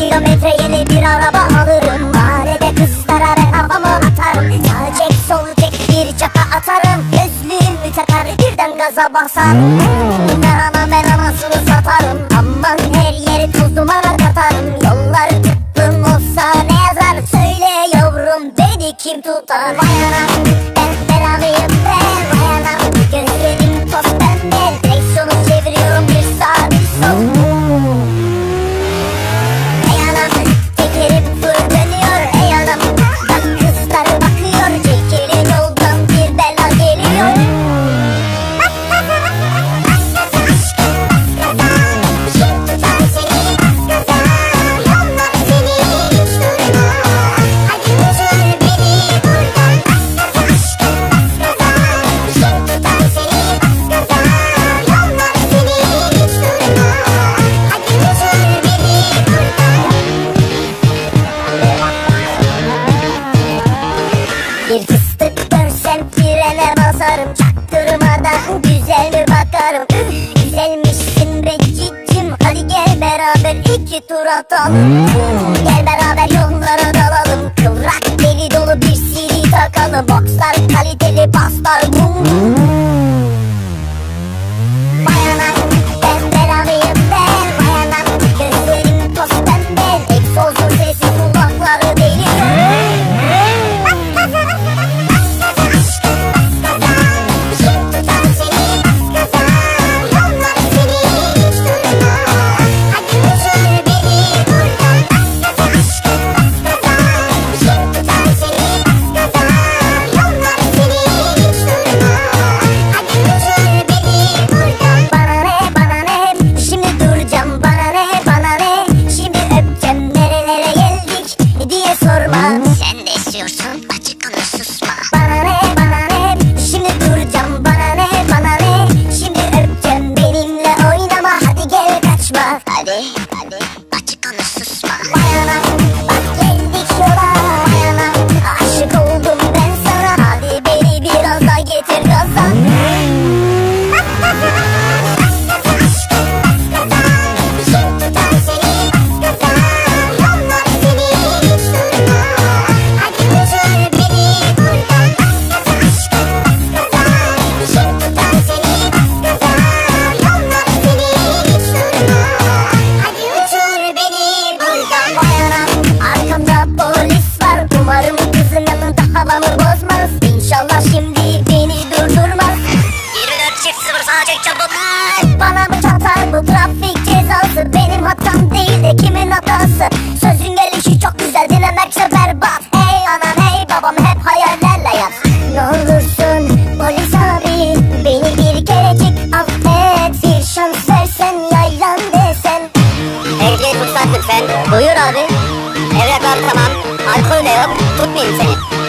kilometre yeni bir araba alırım. Mahallede kızlara ben havamı atarım. Sağ çek sol çek bir çaka atarım. Gözlüğümü takar birden gaza basarım. İnanamam ben anasını satarım. Aman her yeri toz dumana katarım basarım. Çaktırmadan güzel mi bakarım. Üf, Güzelmişsin be cicim. Hadi gel beraber iki tur atalım. Gel beraber yollara dalalım. Kıvrak deli dolu bir CD takalım. Boxlar kaliteli baslar. Bum hadi açık Şimdi beni durdurmaz 24 çift 0 sağa çek çabuk Bana mı çatar bu trafik cezası. Benim hatam değil de kimin hatası? Sözün gelişi çok güzel dinlemekse berbat. Hey anam hey babam hep hayallerle yat. Ne olursun polis abi Beni bir kerecik affet Bir şans versen yaylan desen. Ehliyet ruhsat lütfen. Buyur abi. Evraklar tamam. Alkol de yok Tutmayayım seni